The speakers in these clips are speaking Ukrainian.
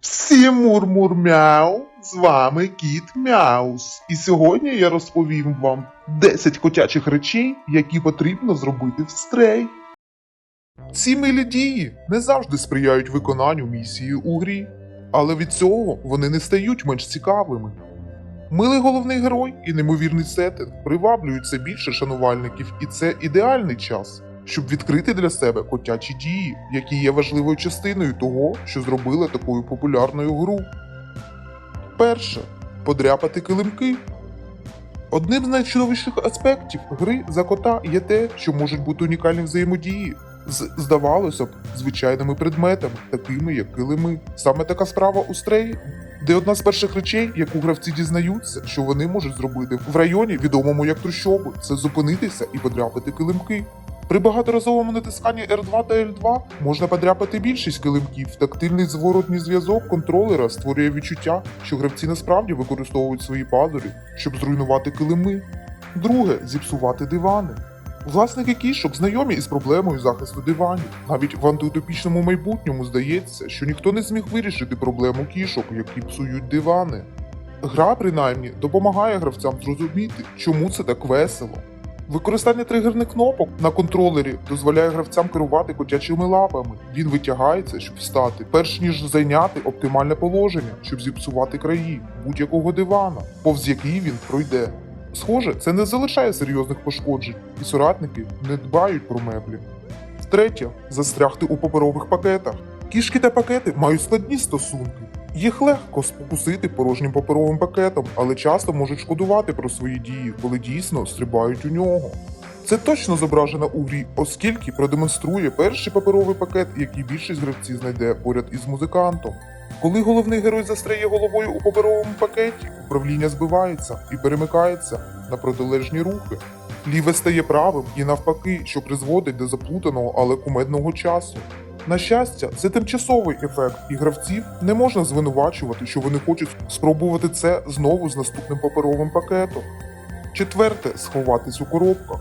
Всім мур-мур-мяу, з вами кіт Мяус. І сьогодні я розповім вам 10 котячих речей, які потрібно зробити в стрей. Ці милі дії не завжди сприяють виконанню місії у грі, але від цього вони не стають менш цікавими. Милий головний герой і неймовірний сеттинг приваблюють все більше шанувальників, і це ідеальний час, щоб відкрити для себе котячі дії, які є важливою частиною того, що зробили такою популярною гру. Перше подряпати килимки. Одним з найчудовіших аспектів гри за кота є те, що можуть бути унікальні взаємодії з, здавалося б, звичайними предметами, такими як килими. Саме така справа у стреї, де одна з перших речей, яку гравці дізнаються, що вони можуть зробити в районі, відомому як трущоби, це зупинитися і подряпати килимки. При багаторазовому натисканні R2 та L2 можна подряпати більшість килимків. Тактильний зворотній зв'язок контролера створює відчуття, що гравці насправді використовують свої пазурі, щоб зруйнувати килими. Друге зіпсувати дивани. Власники кішок знайомі із проблемою захисту диванів. Навіть в антиутопічному майбутньому здається, що ніхто не зміг вирішити проблему кішок, які псують дивани. Гра, принаймні, допомагає гравцям зрозуміти, чому це так весело. Використання тригерних кнопок на контролері дозволяє гравцям керувати котячими лапами. Він витягається, щоб встати, перш ніж зайняти оптимальне положення, щоб зіпсувати краї будь-якого дивана, повз який він пройде. Схоже, це не залишає серйозних пошкоджень, і соратники не дбають про меблі. Третє застрягти у паперових пакетах. Кішки та пакети мають складні стосунки. Їх легко спокусити порожнім паперовим пакетом, але часто можуть шкодувати про свої дії, коли дійсно стрибають у нього. Це точно зображено у грі, оскільки продемонструє перший паперовий пакет, який більшість гравців знайде поряд із музикантом. Коли головний герой застряє головою у паперовому пакеті, управління збивається і перемикається на протилежні рухи. Ліве стає правим і навпаки, що призводить до заплутаного, але кумедного часу. На щастя, це тимчасовий ефект, і гравців не можна звинувачувати, що вони хочуть спробувати це знову з наступним паперовим пакетом. Четверте сховатись у коробках.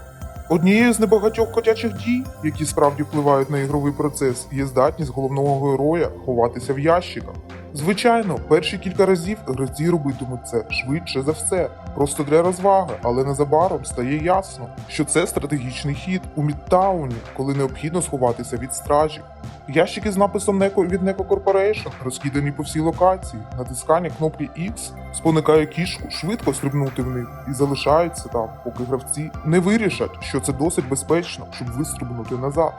Однією з небагатьох котячих дій, які справді впливають на ігровий процес, є здатність головного героя ховатися в ящиках. Звичайно, перші кілька разів гравці робитимуть це швидше за все, просто для розваги, але незабаром стає ясно, що це стратегічний хід у Мідтауні, коли необхідно сховатися від стражів. Ящики з написом Неко від Неко Corporation розкидані по всій локації. Натискання кнопки X спонукає кішку швидко стрибнути в них і залишаються там, поки гравці не вирішать, що це досить безпечно, щоб вистрибнути назад.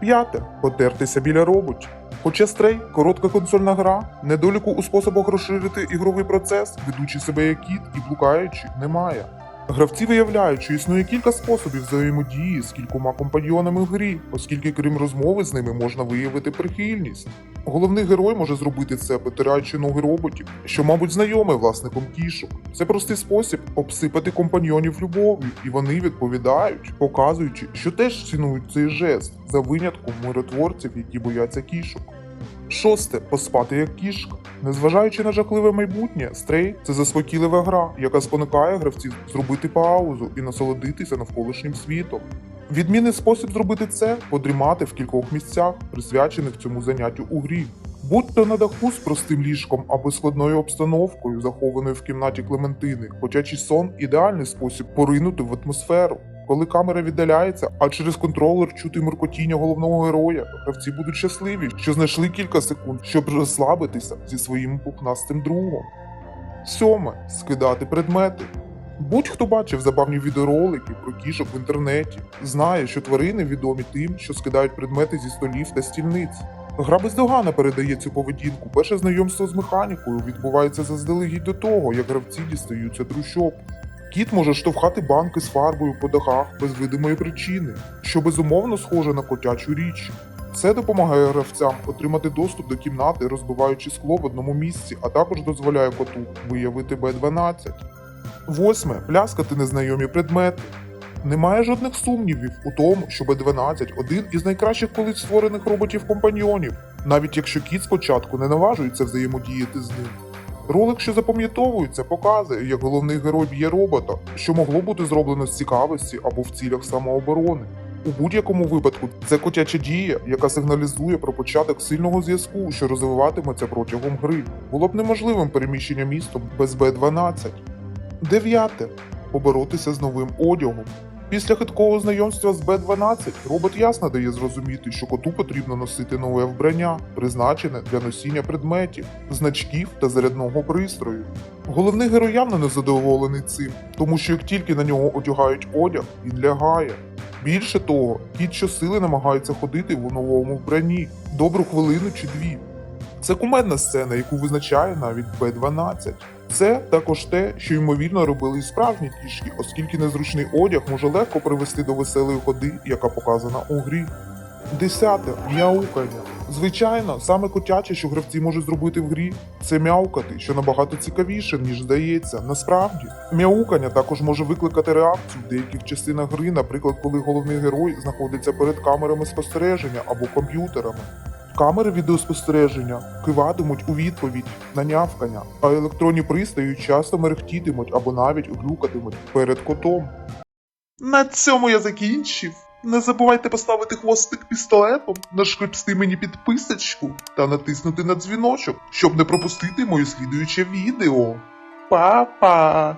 П'яте потертися біля роботів. Хоча стрей коротка консольна гра, недоліку у способах розширити ігровий процес, ведучи себе як кіт і блукаючи, немає. Гравці виявляють, що існує кілька способів взаємодії з кількома компаньйонами в грі, оскільки крім розмови з ними можна виявити прихильність. Головний герой може зробити це, потираючи ноги роботів, що, мабуть, знайомий власником кішок. Це простий спосіб обсипати компаньйонів любов'ю, і вони відповідають, показуючи, що теж цінують цей жест за винятком миротворців, які бояться кішок. Шосте поспати як кішка. Незважаючи на жахливе майбутнє, стрей це заспокійлива гра, яка спонукає гравців зробити паузу і насолодитися навколишнім світом. Відмінний спосіб зробити це подрімати в кількох місцях, присвячених цьому заняттю у грі. Будь то на даху з простим ліжком або складною обстановкою, захованою в кімнаті Клементини, котячий сон ідеальний спосіб поринути в атмосферу. Коли камера віддаляється, а через контролер чути муркотіння головного героя, гравці будуть щасливі, що знайшли кілька секунд, щоб розслабитися зі своїм пухнастим другом. Сьоме скидати предмети. Будь-хто бачив забавні відеоролики про кішок в інтернеті, знає, що тварини відомі тим, що скидають предмети зі столів та стільниць. Гра бездоганно передає цю поведінку. Перше знайомство з механікою відбувається заздалегідь до того, як гравці дістаються трущоб. Кіт може штовхати банки з фарбою по дахах без видимої причини, що безумовно схоже на котячу річ. Це допомагає гравцям отримати доступ до кімнати, розбиваючи скло в одному місці, а також дозволяє коту виявити Б12. Восьме пляскати незнайомі предмети. Немає жодних сумнівів у тому, що Б12 один із найкращих колись створених роботів-компаньйонів, навіть якщо кіт спочатку не наважується взаємодіяти з ним. Ролик, що запам'ятовується, показує, як головний герой б'є робота, що могло бути зроблено з цікавості або в цілях самооборони. У будь-якому випадку це котяча дія, яка сигналізує про початок сильного зв'язку, що розвиватиметься протягом гри. Було б неможливим переміщення містом без Б12. Дев'яте. Поборотися з новим одягом. Після хиткого знайомства з Б12 робот ясно дає зрозуміти, що коту потрібно носити нове вбрання, призначене для носіння предметів, значків та зарядного пристрою. Головний герой явно не задоволений цим, тому що як тільки на нього одягають одяг, він лягає. Більше того, кіт щосили намагається ходити в новому вбранні добру хвилину чи дві. Це кумедна сцена, яку визначає навіть Б12. Це також те, що ймовірно робили і справжні кішки, оскільки незручний одяг може легко привести до веселої ходи, яка показана у грі. Десяте м'яукання. Звичайно, саме котяче, що гравці можуть зробити в грі, це м'яукати, що набагато цікавіше, ніж здається. Насправді, м'яукання також може викликати реакцію в деяких частинах гри, наприклад, коли головний герой знаходиться перед камерами спостереження або комп'ютерами. Камери відеоспостереження киватимуть у відповідь на нявкання, а електронні пристрої часто мерехтітимуть або навіть глюкатимуть перед котом. На цьому я закінчив. Не забувайте поставити хвостик пістолетом, нашкребсти мені підписочку та натиснути на дзвіночок, щоб не пропустити моє слідуюче відео. Па-па!